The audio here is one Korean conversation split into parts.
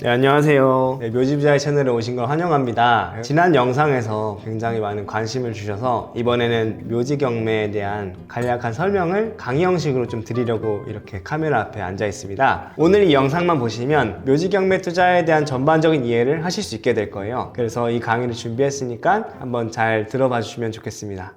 네, 안녕하세요. 네, 묘지부자의 채널에 오신 걸 환영합니다. 지난 영상에서 굉장히 많은 관심을 주셔서 이번에는 묘지 경매에 대한 간략한 설명을 강의 형식으로 좀 드리려고 이렇게 카메라 앞에 앉아 있습니다. 오늘 이 영상만 보시면 묘지 경매 투자에 대한 전반적인 이해를 하실 수 있게 될 거예요. 그래서 이 강의를 준비했으니까 한번 잘 들어봐 주시면 좋겠습니다.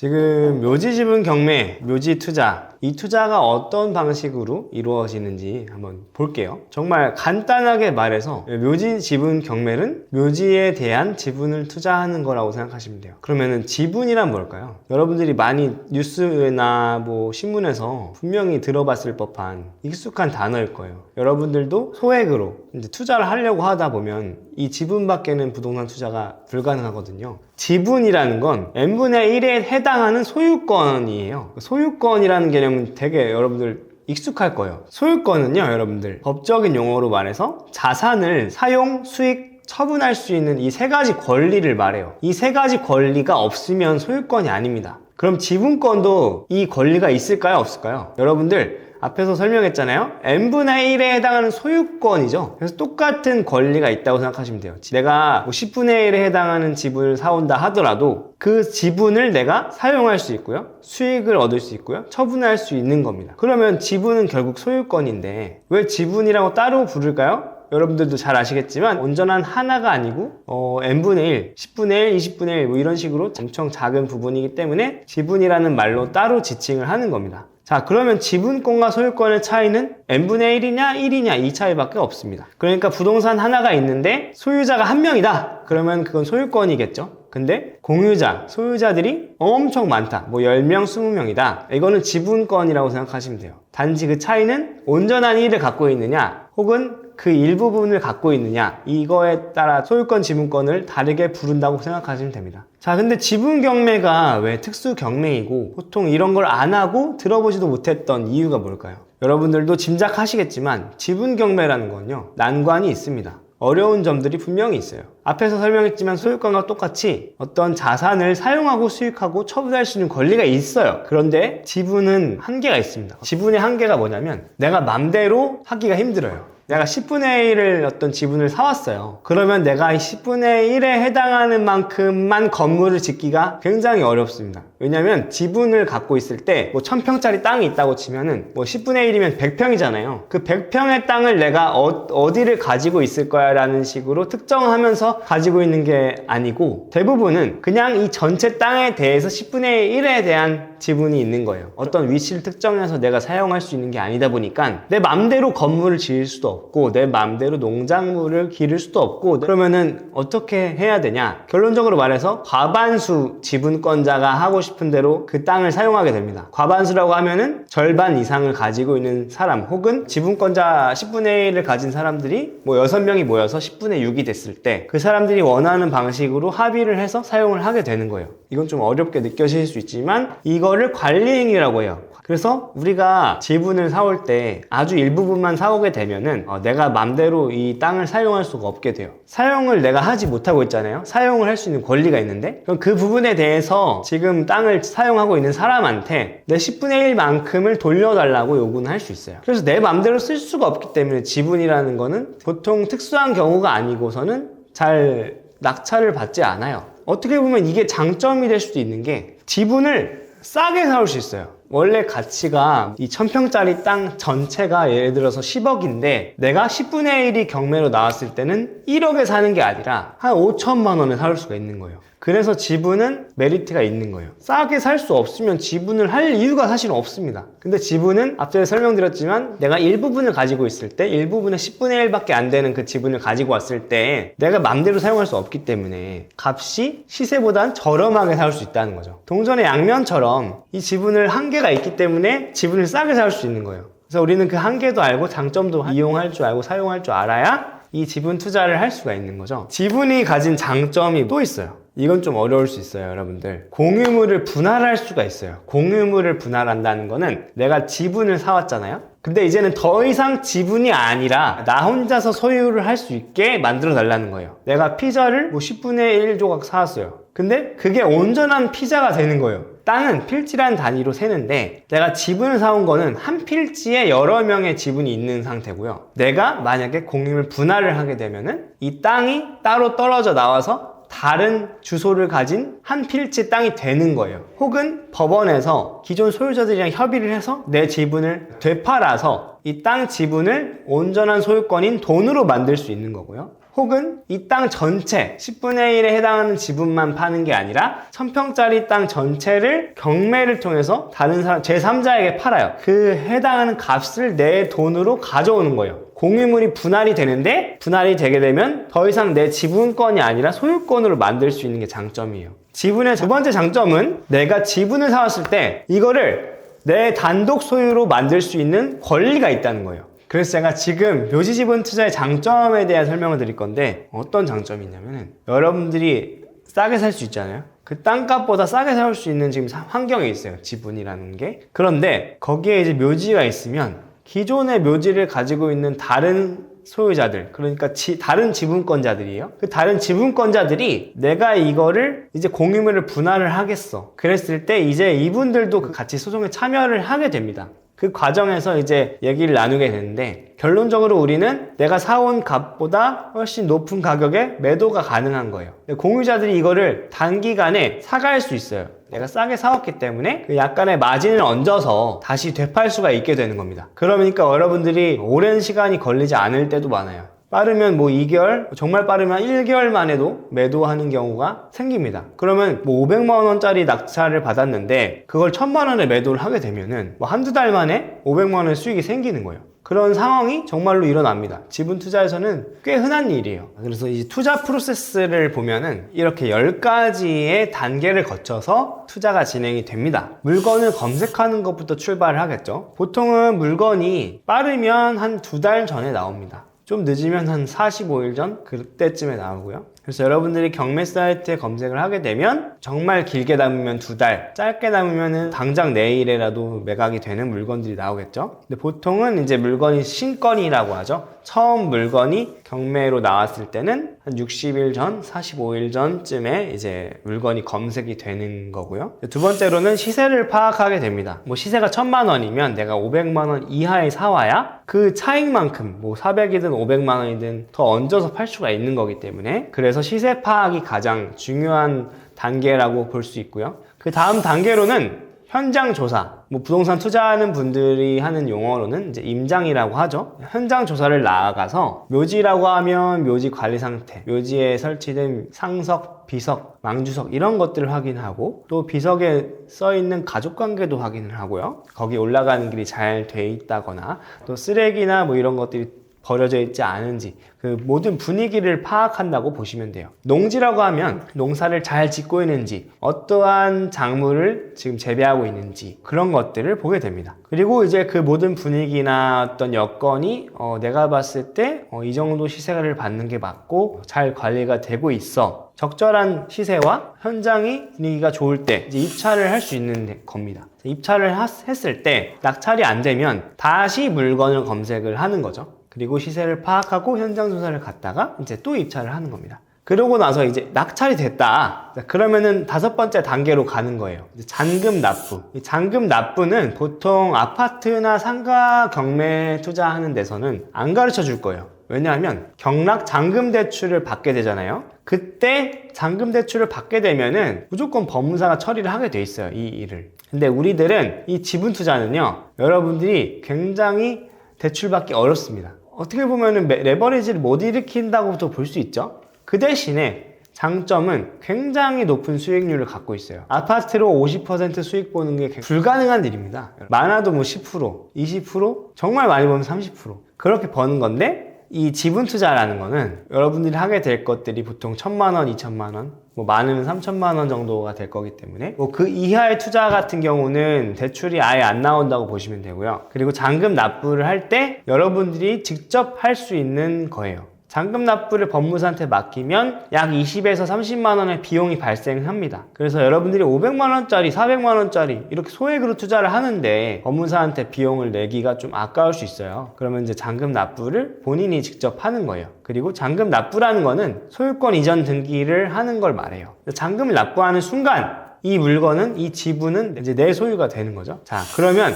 지금 묘지 지분 경매, 묘지 투자 이 투자가 어떤 방식으로 이루어지는지 한번 볼게요. 정말 간단하게 말해서 묘지 지분 경매는 묘지에 대한 지분을 투자하는 거라고 생각하시면 돼요. 그러면은 지분이란 뭘까요? 여러분들이 많이 뉴스나 뭐 신문에서 분명히 들어봤을 법한 익숙한 단어일 거예요. 여러분들도 소액으로 이제 투자를 하려고 하다 보면 이 지분 밖에는 부동산 투자가 불가능하거든요. 지분이라는 건 n분의 1에 해당 하는 소유권이에요. 소유권이라는 개념은 되게 여러분들 익숙할 거예요. 소유권은요, 여러분들. 법적인 용어로 말해서 자산을 사용, 수익, 처분할 수 있는 이 세 가지 권리를 말해요. 이 세 가지 권리가 없으면 소유권이 아닙니다. 그럼 지분권도 이 권리가 있을까요? 없을까요? 여러분들, 앞에서 설명했잖아요. n분의 1에 해당하는 소유권이죠. 그래서 똑같은 권리가 있다고 생각하시면 돼요. 내가 뭐 10분의 1에 해당하는 지분을 사온다 하더라도 그 지분을 내가 사용할 수 있고요. 수익을 얻을 수 있고요. 처분할 수 있는 겁니다. 그러면 지분은 결국 소유권인데 왜 지분이라고 따로 부를까요? 여러분들도 잘 아시겠지만 온전한 하나가 아니고 어, n분의 1, 10분의 1, 20분의 1 뭐 이런 식으로 엄청 작은 부분이기 때문에 지분이라는 말로 따로 지칭을 하는 겁니다. 자 그러면 지분권과 소유권의 차이는 n분의 1이냐 1이냐 이 차이밖에 없습니다. 그러니까 부동산 하나가 있는데 소유자가 한 명이다. 그러면 그건 소유권이겠죠. 근데 공유자, 소유자들이 엄청 많다. 뭐 10명, 20명이다. 이거는 지분권이라고 생각하시면 돼요. 단지 그 차이는 온전한 1을 갖고 있느냐 혹은 그 일부분을 갖고 있느냐 이거에 따라 소유권 지분권을 다르게 부른다고 생각하시면 됩니다 자 근데 지분 경매가 왜 특수 경매이고 보통 이런 걸 안 하고 들어보지도 못했던 이유가 뭘까요? 여러분들도 짐작하시겠지만 지분 경매라는 건요 난관이 있습니다 어려운 점들이 분명히 있어요. 앞에서 설명했지만 소유권과 똑같이 어떤 자산을 사용하고 수익하고 처분할 수 있는 권리가 있어요. 그런데 지분은 한계가 있습니다. 지분의 한계가 뭐냐면 내가 맘대로 하기가 힘들어요. 내가 10분의 1을 어떤 지분을 사왔어요. 그러면 내가 이 10분의 1에 해당하는 만큼만 건물을 짓기가 굉장히 어렵습니다. 왜냐면 지분을 갖고 있을 때 뭐 1000평짜리 땅이 있다고 치면은 뭐 10분의 1이면 100평이잖아요. 그 100평의 땅을 내가 어, 디를 가지고 있을 거야 라는 식으로 특정하면서 가지고 있는 게 아니고 대부분은 그냥 이 전체 땅에 대해서 10분의 1에 대한 지분이 있는 거예요. 어떤 위치를 특정해서 내가 사용할 수 있는 게 아니다 보니까 내 맘대로 건물을 지을 수도 없고 내 맘대로 농작물을 기를 수도 없고 그러면은 어떻게 해야 되냐? 결론적으로 말해서 과반수 지분권자가 하고 싶은 대로 그 땅을 사용하게 됩니다. 과반수라고 하면은 절반 이상을 가지고 있는 사람 혹은 지분권자 10분의 1을 가진 사람들이 뭐 6명이 모여서 10분의 6이 됐을 때 그 사람들이 원하는 방식으로 합의를 해서 사용을 하게 되는 거예요. 이건 좀 어렵게 느껴질 수 있지만 이거 를 관리행위라고 해요. 그래서 우리가 지분을 사올 때 아주 일부분만 사오게 되면은 어, 내가 맘대로 이 땅을 사용할 수가 없게 돼요. 사용을 내가 하지 못하고 있잖아요. 사용을 할 수 있는 권리가 있는데 그럼 그 부분에 대해서 지금 땅을 사용하고 있는 사람한테 내 10분의 1만큼을 돌려달라고 요구는 할 수 있어요. 그래서 내 맘대로 쓸 수가 없기 때문에 지분이라는 거는 보통 특수한 경우가 아니고서는 잘 낙찰을 받지 않아요. 어떻게 보면 이게 장점이 될 수도 있는 게 지분을 싸게 사올 수 있어요. 원래 가치가 이 1000평짜리 땅 전체가 예를 들어서 10억인데 내가 10분의 1이 경매로 나왔을 때는 1억에 사는 게 아니라 한 5천만 원에 살 수가 있는 거예요. 그래서 지분은 메리트가 있는 거예요. 싸게 살 수 없으면 지분을 할 이유가 사실은 없습니다. 근데 지분은 앞전에 설명드렸지만 내가 일부분을 가지고 있을 때 일부분의 10분의 1밖에 안 되는 그 지분을 가지고 왔을 때 내가 맘대로 사용할 수 없기 때문에 값이 시세보단 저렴하게 살 수 있다는 거죠. 동전의 양면처럼 이 지분을 한 계가 있기 때문에 지분을 싸게 살 수 있는 거예요. 그래서 우리는 그 한계도 알고 장점도 이용할 줄 알고 사용할 줄 알아야 이 지분 투자를 할 수가 있는 거죠. 지분이 가진 장점이 또 있어요. 이건 좀 어려울 수 있어요, 여러분들. 공유물을 분할할 수가 있어요. 공유물을 분할한다는 거는 내가 지분을 사왔잖아요? 근데 이제는 더 이상 지분이 아니라 나 혼자서 소유를 할 수 있게 만들어 달라는 거예요. 내가 피자를 뭐 10분의 1 조각 사왔어요. 근데 그게 온전한 피자가 되는 거예요. 땅은 필지란 단위로 세는데 내가 지분을 사온 거는 한 필지에 여러 명의 지분이 있는 상태고요. 내가 만약에 공임을 분할을 하게 되면은 이 땅이 따로 떨어져 나와서 다른 주소를 가진 한 필지 땅이 되는 거예요. 혹은 법원에서 기존 소유자들이랑 협의를 해서 내 지분을 되팔아서 이 땅 지분을 온전한 소유권인 돈으로 만들 수 있는 거고요. 혹은 이 땅 전체 10분의 1에 해당하는 지분만 파는 게 아니라 1000평짜리 땅 전체를 경매를 통해서 다른 사람 제3자에게 팔아요. 그 해당하는 값을 내 돈으로 가져오는 거예요. 공유물이 분할이 되는데 분할이 되게 되면 더 이상 내 지분권이 아니라 소유권으로 만들 수 있는 게 장점이에요. 지분의 두 번째 장점은 내가 지분을 사왔을 때 이거를 내 단독 소유로 만들 수 있는 권리가 있다는 거예요. 그래서 제가 지금 묘지 지분 투자의 장점에 대한 설명을 드릴 건데 어떤 장점이 있냐면은 여러분들이 싸게 살 수 있잖아요. 그 땅값보다 싸게 살 수 있는 지금 사- 환경에 있어요. 지분이라는 게. 그런데 거기에 이제 묘지가 있으면 기존의 묘지를 가지고 있는 다른 소유자들, 그러니까 지- 다른 지분권자들이에요. 그 다른 지분권자들이 내가 이거를 이제 공유물을 분할을 하겠어. 그랬을 때 이제 이분들도 그 같이 소송에 참여를 하게 됩니다. 그 과정에서 이제 얘기를 나누게 되는데 결론적으로 우리는 내가 사온 값보다 훨씬 높은 가격에 매도가 가능한 거예요. 공유자들이 이거를 단기간에 사갈 수 있어요. 내가 싸게 사왔기 때문에 그 약간의 마진을 얹어서 다시 되팔 수가 있게 되는 겁니다. 그러니까 여러분들이 오랜 시간이 걸리지 않을 때도 많아요. 빠르면 뭐 2개월, 정말 빠르면 1개월 만에도 매도하는 경우가 생깁니다. 그러면 뭐 500만 원짜리 낙찰을 받았는데 그걸 1000만 원에 매도를 하게 되면은 뭐 한두 달 만에 500만 원의 수익이 생기는 거예요. 그런 상황이 정말로 일어납니다. 지분 투자에서는 꽤 흔한 일이에요. 그래서 이 투자 프로세스를 보면은 이렇게 10가지의 단계를 거쳐서 투자가 진행이 됩니다. 물건을 검색하는 것부터 출발을 하겠죠. 보통은 물건이 빠르면 한 두 달 전에 나옵니다. 좀 늦으면 한 45일 전 그때쯤에 나오고요. 그래서 여러분들이 경매 사이트에 검색을 하게 되면 정말 길게 남으면 두 달, 짧게 남으면 당장 내일에라도 매각이 되는 물건들이 나오겠죠. 근데 보통은 이제 물건이 신건이라고 하죠. 처음 물건이 경매로 나왔을 때는 한 60일 전, 45일 전쯤에 이제 물건이 검색이 되는 거고요. 두 번째로는 시세를 파악하게 됩니다. 뭐 시세가 천만 원이면 내가 500만 원 이하에 사와야 그 차익만큼 뭐 400이든 500만 원이든 더 얹어서 팔 수가 있는 거기 때문에 그래서 시세 파악이 가장 중요한 단계라고 볼 수 있고요. 그 다음 단계로는 현장 조사, 뭐 부동산 투자하는 분들이 하는 용어로는 이제 임장이라고 하죠. 현장 조사를 나아가서 묘지라고 하면 묘지 관리 상태, 묘지에 설치된 상석, 비석, 망주석 이런 것들을 확인하고 또 비석에 써 있는 가족 관계도 확인을 하고요. 거기 올라가는 길이 잘 돼 있다거나 또 쓰레기나 뭐 이런 것들이 버려져 있지 않은지 그 모든 분위기를 파악한다고 보시면 돼요. 농지라고 하면 농사를 잘 짓고 있는지 어떠한 작물을 지금 재배하고 있는지 그런 것들을 보게 됩니다. 그리고 이제 그 모든 분위기나 어떤 여건이 어, 내가 봤을 때이 정도 시세를 받는 게 맞고 잘 관리가 되고 있어. 적절한 시세와 현장이 분위기가 좋을 때 이제 입찰을 할 수 있는 데- 겁니다. 입찰을 하- 했을 때 낙찰이 안 되면 다시 물건을 검색을 하는 거죠. 그리고 시세를 파악하고 현장 조사를 갔다가 이제 또 입찰을 하는 겁니다. 그러고 나서 이제 낙찰이 됐다. 자, 그러면은 다섯 번째 단계로 가는 거예요. 잔금 납부. 이 잔금 납부는 보통 아파트나 상가 경매 투자하는 데서는 안 가르쳐 줄 거예요. 왜냐하면 경락 잔금 대출을 받게 되잖아요. 그때 잔금 대출을 받게 되면은 무조건 법무사가 처리를 하게 돼 있어요. 이 일을. 근데 우리들은 이 지분 투자는요. 여러분들이 굉장히 대출받기 어렵습니다. 어떻게 보면은 메- 레버리지를 못 일으킨다고도 볼 수 있죠. 그 대신에 장점은 굉장히 높은 수익률을 갖고 있어요. 아파트로 50% 수익 보는 게 불가능한 일입니다. 많아도 뭐 10%, 20%, 정말 많이 보면 30% 그렇게 버는 건데 이 지분 투자라는 거는 여러분들이 하게 될 것들이 보통 천만 원, 이천만 원, 뭐 많으면 삼천만 원 정도가 될 거기 때문에 뭐 그 이하의 투자 같은 경우는 대출이 아예 안 나온다고 보시면 되고요. 그리고 잔금 납부를 할 때 여러분들이 직접 할 수 있는 거예요. 잔금 납부를 법무사한테 맡기면 약 20에서 30만 원의 비용이 발생합니다. 그래서 여러분들이 500만 원짜리, 400만 원짜리 이렇게 소액으로 투자를 하는데 법무사한테 비용을 내기가 좀 아까울 수 있어요. 그러면 이제 잔금 납부를 본인이 직접 하는 거예요. 그리고 잔금 납부라는 거는 소유권 이전 등기를 하는 걸 말해요. 잔금을 납부하는 순간 이 물건은 이 지분은 이제 내 소유가 되는 거죠. 자, 그러면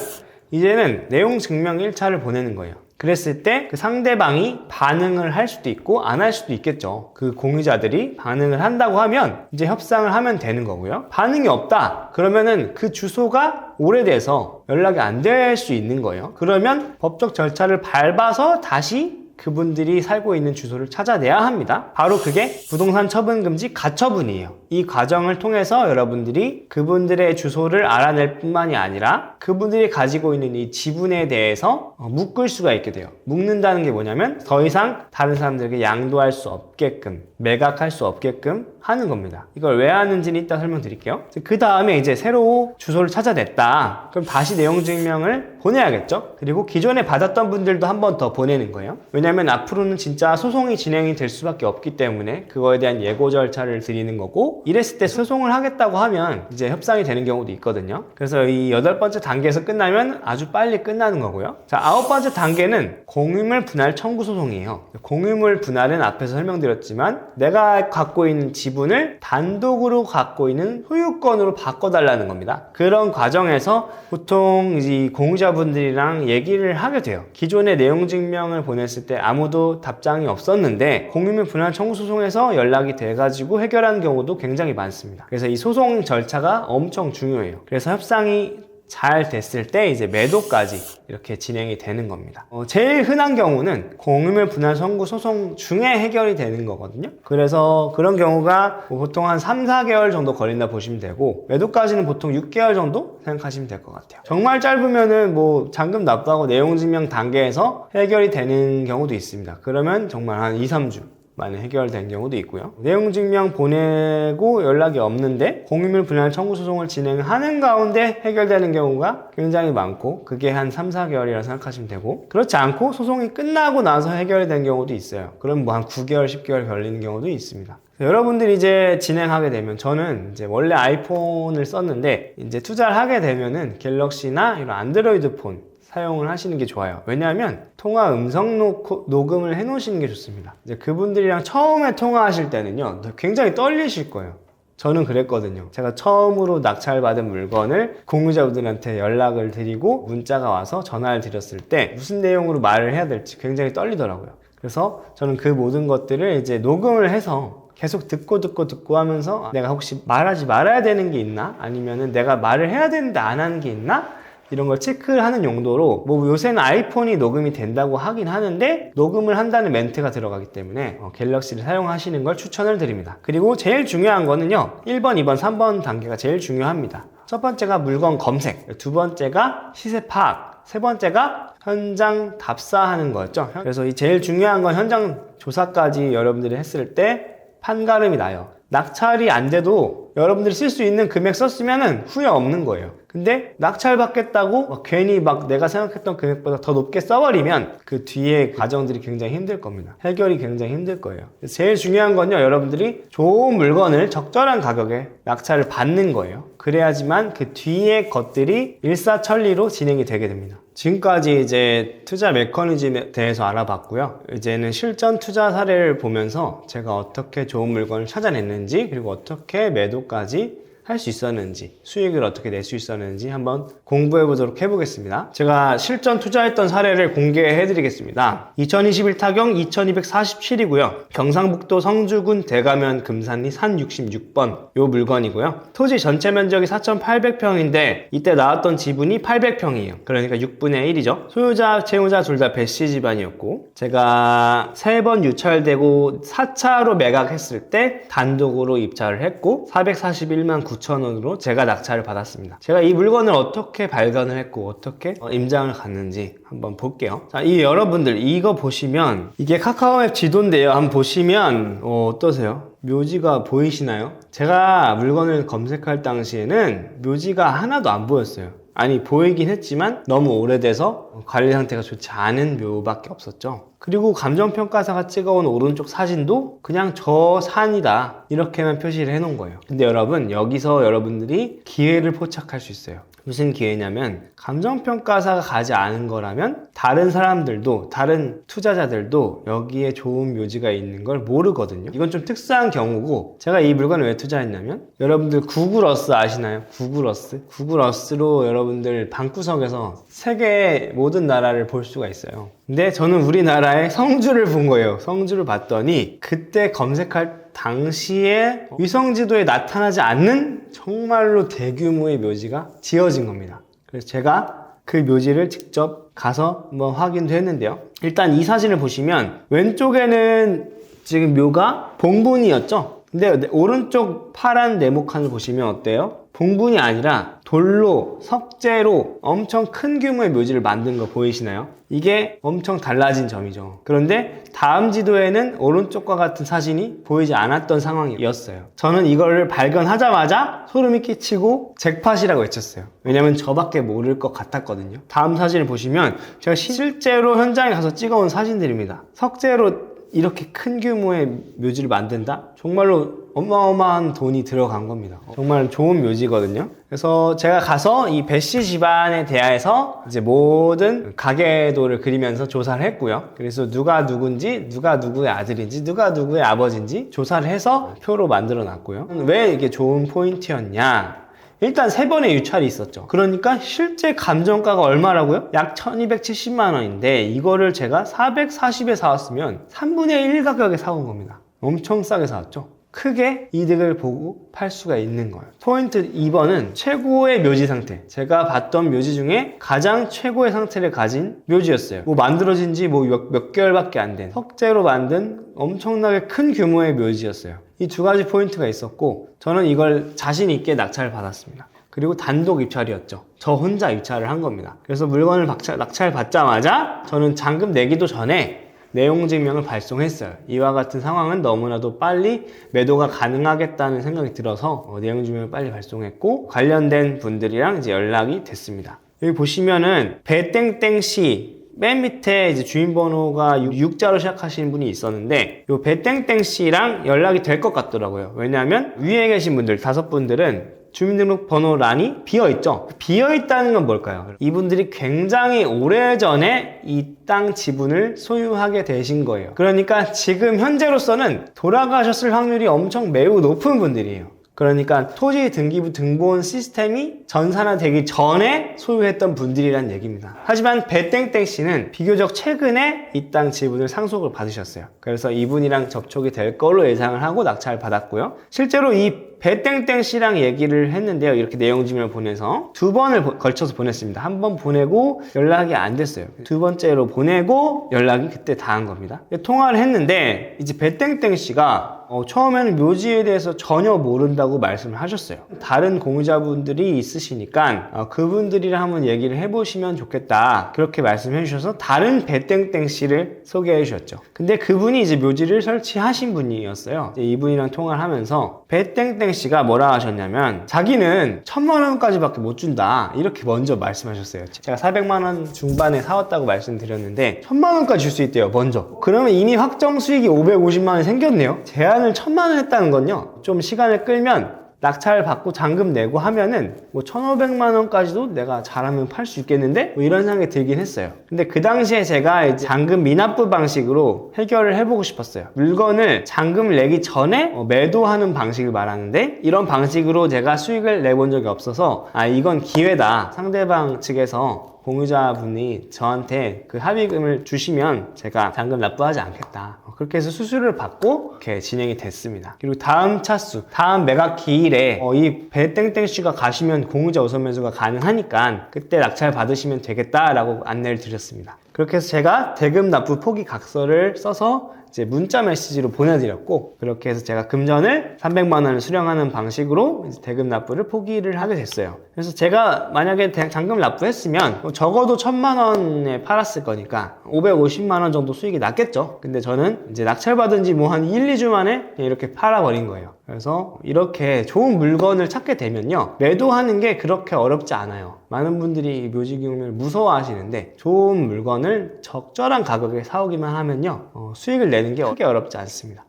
이제는 내용 증명 1차를 보내는 거예요. 그랬을 때 그 상대방이 반응을 할 수도 있고 안 할 수도 있겠죠. 그 공유자들이 반응을 한다고 하면 이제 협상을 하면 되는 거고요. 반응이 없다. 그러면은 그 주소가 오래돼서 연락이 안 될 수 있는 거예요. 그러면 법적 절차를 밟아서 다시 그분들이 살고 있는 주소를 찾아내야 합니다. 바로 그게 부동산 처분 금지 가처분이에요. 이 과정을 통해서 여러분들이 그분들의 주소를 알아낼 뿐만이 아니라 그분들이 가지고 있는 이 지분에 대해서 어, 묶을 수가 있게 돼요. 묶는다는 게 뭐냐면 더 이상 다른 사람들에게 양도할 수 없게끔 매각할 수 없게끔 하는 겁니다. 이걸 왜 하는지는 이따 설명드릴게요. 그 다음에 이제 새로 주소를 찾아냈다. 그럼 다시 내용 증명을 보내야겠죠? 그리고 기존에 받았던 분들도 한 번 더 보내는 거예요. 왜냐면 앞으로는 진짜 소송이 진행이 될 수밖에 없기 때문에 그거에 대한 예고 절차를 드리는 거고 이랬을 때 소송을 하겠다고 하면 이제 협상이 되는 경우도 있거든요. 그래서 이 여덟 번째 단계에서 끝나면 아주 빨리 끝나는 거고요. 자, 아홉 번째 단계는 공유물 분할 청구 소송이에요. 공유물 분할은 앞에서 설명드렸지만 내가 갖고 있는 지분을 단독으로 갖고 있는 소유권으로 바꿔달라는 겁니다. 그런 과정에서 보통 이 공유자분들이랑 얘기를 하게 돼요. 기존의 내용 증명을 보냈을 때 아무도 답장이 없었는데 공유물 분할 청구 소송에서 연락이 돼가지고 해결하는 경우도 굉장히 많습니다. 그래서 이 소송 절차가 엄청 중요해요. 그래서 협상이 잘 됐을 때 이제 매도까지 이렇게 진행이 되는 겁니다. 어, 제일 흔한 경우는 공유물 분할 선고 소송 중에 해결이 되는 거거든요. 그래서 그런 경우가 뭐 보통 한 3, 4개월 정도 걸린다 보시면 되고 매도까지는 보통 6개월 정도 생각하시면 될 것 같아요. 정말 짧으면은 뭐 잔금 납부하고 내용 증명 단계에서 해결이 되는 경우도 있습니다. 그러면 정말 한 2, 3주 만에 해결된 경우도 있고요. 내용 증명 보내고 연락이 없는데 공유물 분할 청구 소송을 진행하는 가운데 해결되는 경우가 굉장히 많고 그게 한 3, 4개월이라 생각하시면 되고 그렇지 않고 소송이 끝나고 나서 해결이 된 경우도 있어요. 그럼 뭐 한 9개월, 10개월 걸리는 경우도 있습니다. 여러분들이 이제 진행하게 되면 저는 이제 원래 아이폰을 썼는데 이제 투자를 하게 되면은 갤럭시나 이런 안드로이드 폰 사용을 하시는 게 좋아요. 왜냐하면 통화 음성 녹, 녹음을 해 놓으시는 게 좋습니다. 이제 그분들이랑 처음에 통화하실 때는요, 굉장히 떨리실 거예요. 저는 그랬거든요. 제가 처음으로 낙찰받은 물건을 공유자분들한테 연락을 드리고 문자가 와서 전화를 드렸을 때 무슨 내용으로 말을 해야 될지 굉장히 떨리더라고요. 그래서 저는 그 모든 것들을 이제 녹음을 해서 계속 듣고 듣고 듣고 하면서 내가 혹시 말하지 말아야 되는 게 있나? 아니면은 내가 말을 해야 되는데 안 하는 게 있나? 이런 걸 체크를 하는 용도로 뭐 요새는 아이폰이 녹음이 된다고 하긴 하는데 녹음을 한다는 멘트가 들어가기 때문에 어, 갤럭시를 사용하시는 걸 추천을 드립니다. 그리고 제일 중요한 거는요. 1번, 2번, 3번 단계가 제일 중요합니다. 첫 번째가 물건 검색, 두 번째가 시세 파악, 세 번째가 현장 답사하는 거였죠. 그래서 이 제일 중요한 건 현장 조사까지 여러분들이 했을 때 판가름이 나요. 낙찰이 안 돼도 여러분들이 쓸 수 있는 금액 썼으면 후회 없는 거예요. 근데 낙찰 받겠다고 막 괜히 막 내가 생각했던 금액보다 더 높게 써버리면 그 뒤에 과정들이 굉장히 힘들 겁니다. 해결이 굉장히 힘들 거예요. 제일 중요한 건요, 여러분들이 좋은 물건을 적절한 가격에 낙찰을 받는 거예요. 그래야지만 그 뒤에 것들이 일사천리로 진행이 되게 됩니다. 지금까지 이제 투자 메커니즘에 대해서 알아봤고요. 이제는 실전 투자 사례를 보면서 제가 어떻게 좋은 물건을 찾아냈는지 그리고 어떻게 매도까지 할 수 있었는지 수익을 어떻게 낼 수 있었는지 한번 공부해 보도록 해보겠습니다. 제가 실전 투자했던 사례를 공개해 드리겠습니다. 2021 타경 2247이고요. 경상북도 성주군 대가면 금산리 산 66번 요 물건이고요. 토지 전체 면적이 4,800평인데 이때 나왔던 지분이 800평이에요. 그러니까 6분의 1이죠. 소유자, 채무자 둘 다 배씨 집안이었고 제가 세번 유찰되고 4차로 매각했을 때 단독으로 입찰을 했고 441만 9천 원으로 제가 낙찰을 받았습니다. 제가 이 물건을 어떻게 발견을 했고 어떻게 어, 임장을 갔는지 한번 볼게요. 자, 이 여러분들 이거 보시면 이게 카카오맵 지도인데요. 한번 보시면 어, 어떠세요? 묘지가 보이시나요? 제가 물건을 검색할 당시에는 묘지가 하나도 안 보였어요. 아니 보이긴 했지만 너무 오래돼서 관리 상태가 좋지 않은 묘밖에 없었죠. 그리고 감정평가사가 찍어온 오른쪽 사진도 그냥 저 산이다. 이렇게만 표시를 해놓은 거예요. 근데 여러분, 여기서 여러분들이 기회를 포착할 수 있어요. 무슨 기회냐면, 감정평가사가 가지 않은 거라면, 다른 사람들도, 다른 투자자들도 여기에 좋은 묘지가 있는 걸 모르거든요. 이건 좀 특수한 경우고, 제가 이 물건을 왜 투자했냐면, 여러분들 구글어스 아시나요? 구글어스? 구글어스로 여러분들 방구석에서 세계 모든 나라를 볼 수가 있어요. 근데 저는 우리나라의 성주를 본 거예요. 성주를 봤더니 그때 검색할 당시에 위성지도에 나타나지 않는 정말로 대규모의 묘지가 지어진 겁니다. 그래서 제가 그 묘지를 직접 가서 한번 확인도 했는데요. 일단 이 사진을 보시면 왼쪽에는 지금 묘가 봉분이었죠. 근데 오른쪽 파란 네모칸을 보시면 어때요? 봉분이 아니라 돌로 석재로 엄청 큰 규모의 묘지를 만든 거 보이시나요? 이게 엄청 달라진 점이죠. 그런데 다음 지도에는 오른쪽과 같은 사진이 보이지 않았던 상황이었어요. 저는 이거를 발견하자마자 소름이 끼치고 잭팟이라고 외쳤어요. 왜냐면 저밖에 모를 것 같았거든요. 다음 사진을 보시면 제가 실제로 현장에 가서 찍어온 사진들입니다. 석재로 이렇게 큰 규모의 묘지를 만든다? 정말로 어마어마한 돈이 들어간 겁니다. 정말 좋은 묘지거든요. 그래서 제가 가서 이 배씨 집안에 대해서 이제 모든 가계도를 그리면서 조사를 했고요. 그래서 누가 누군지, 누가 누구의 아들인지, 누가 누구의 아버지인지 조사를 해서 표로 만들어 놨고요. 왜 이게 좋은 포인트였냐? 일단 세 번의 유찰이 있었죠. 그러니까 실제 감정가가 얼마라고요? 약 1270만 원인데 이거를 제가 440에 사왔으면 3분의 1 가격에 사온 겁니다. 엄청 싸게 사왔죠. 크게 이득을 보고 팔 수가 있는 거예요. 포인트 2번은 최고의 묘지 상태. 제가 봤던 묘지 중에 가장 최고의 상태를 가진 묘지였어요. 뭐 만들어진 지 뭐 몇 개월밖에 안 된 석재로 만든 엄청나게 큰 규모의 묘지였어요. 이 두 가지 포인트가 있었고 저는 이걸 자신 있게 낙찰을 받았습니다. 그리고 단독 입찰이었죠. 저 혼자 입찰을 한 겁니다. 그래서 물건을 낙찰, 낙찰 받자마자 저는 잔금 내기도 전에 내용 증명을 발송했어요. 이와 같은 상황은 너무나도 빨리 매도가 가능하겠다는 생각이 들어서 어, 내용 증명을 빨리 발송했고 관련된 분들이랑 이제 연락이 됐습니다. 여기 보시면은 배땡땡 씨 맨 밑에 이제 주인 번호가 6 자로 시작하시는 분이 있었는데 요 배땡땡 씨랑 연락이 될 것 같더라고요. 왜냐하면 위에 계신 분들 다섯 분들은 주민등록번호 란이 비어 있죠. 비어 있다는 건 뭘까요? 이분들이 굉장히 오래전에 이 땅 지분을 소유하게 되신 거예요. 그러니까 지금 현재로서는 돌아가셨을 확률이 엄청 매우 높은 분들이에요. 그러니까 토지 등기부 등본 시스템이 전산화되기 전에 소유했던 분들이란 얘기입니다. 하지만 배땡땡 씨는 비교적 최근에 이 땅 지분을 상속을 받으셨어요. 그래서 이분이랑 접촉이 될 걸로 예상을 하고 낙찰을 받았고요. 실제로 이 배땡땡 씨랑 얘기를 했는데요. 이렇게 내용 증명을 보내서 두 번을 보- 걸쳐서 보냈습니다. 한 번 보내고 연락이 안 됐어요. 두 번째로 보내고 연락이 그때 닿은 겁니다. 통화를 했는데 이제 배땡땡 씨가 어, 처음에는 묘지에 대해서 전혀 모른다고 말씀을 하셨어요. 다른 공유자분들이 있으시니까 어, 그분들이랑 한번 얘기를 해보시면 좋겠다. 그렇게 말씀해 주셔서 다른 배땡땡 씨를 소개해 주셨죠. 근데 그분이 이제 묘지를 설치하신 분이었어요. 이분이랑 통화를 하면서 배땡땡 씨가 뭐라 하셨냐면 자기는 천만 원까지밖에 못 준다. 이렇게 먼저 말씀하셨어요. 제가 400만 원 중반에 사왔다고 말씀드렸는데 천만 원까지 줄 수 있대요. 먼저. 그러면 이미 확정 수익이 550만 원이 생겼네요. 제한을 천만 원 했다는 건요. 좀 시간을 끌면 낙찰 받고 잔금 내고 하면은 뭐 1,500만 원까지도 내가 잘하면 팔 수 있겠는데? 뭐 이런 생각이 들긴 했어요. 근데 그 당시에 제가 이제 잔금 미납부 방식으로 해결을 해보고 싶었어요. 물건을 잔금을 내기 전에 어, 매도하는 방식을 말하는데 이런 방식으로 제가 수익을 내본 적이 없어서 아 이건 기회다. 상대방 측에서 공유자분이 저한테 그 합의금을 주시면 제가 잔금 납부하지 않겠다. 어, 그렇게 해서 수수료를 받고 이렇게 진행이 됐습니다. 그리고 다음 차수, 다음 매각 기일에 어, 이 배땡땡 씨가 가시면 공유자 우선 매수가 가능하니까 그때 낙찰 받으시면 되겠다라고 안내를 드렸습니다. 그렇게 해서 제가 대금 납부 포기 각서를 써서 이제 문자 메시지로 보내드렸고 그렇게 해서 제가 금전을 300만 원을 수령하는 방식으로 대금 납부를 포기를 하게 됐어요. 그래서 제가 만약에 대- 잔금 납부했으면 뭐 적어도 1000만 원에 팔았을 거니까 550만 원 정도 수익이 났겠죠. 근데 저는 이제 낙찰받은 지 뭐 한 1, 2주 만에 이렇게 팔아버린 거예요. 그래서 이렇게 좋은 물건을 찾게 되면요. 매도하는 게 그렇게 어렵지 않아요. 많은 분들이 이 묘지경매를 무서워하시는데 좋은 물건을 적절한 가격에 사오기만 하면요. 어, 수익을 내는 게 크게 어렵지 않습니다.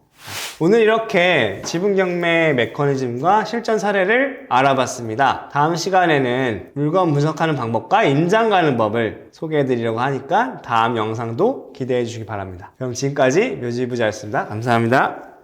오늘 이렇게 지분 경매 메커니즘과 실전 사례를 알아봤습니다. 다음 시간에는 물건 분석하는 방법과 임장 가는 법을 소개해 드리려고 하니까 다음 영상도 기대해 주시기 바랍니다. 그럼 지금까지 묘지부자였습니다. 감사합니다.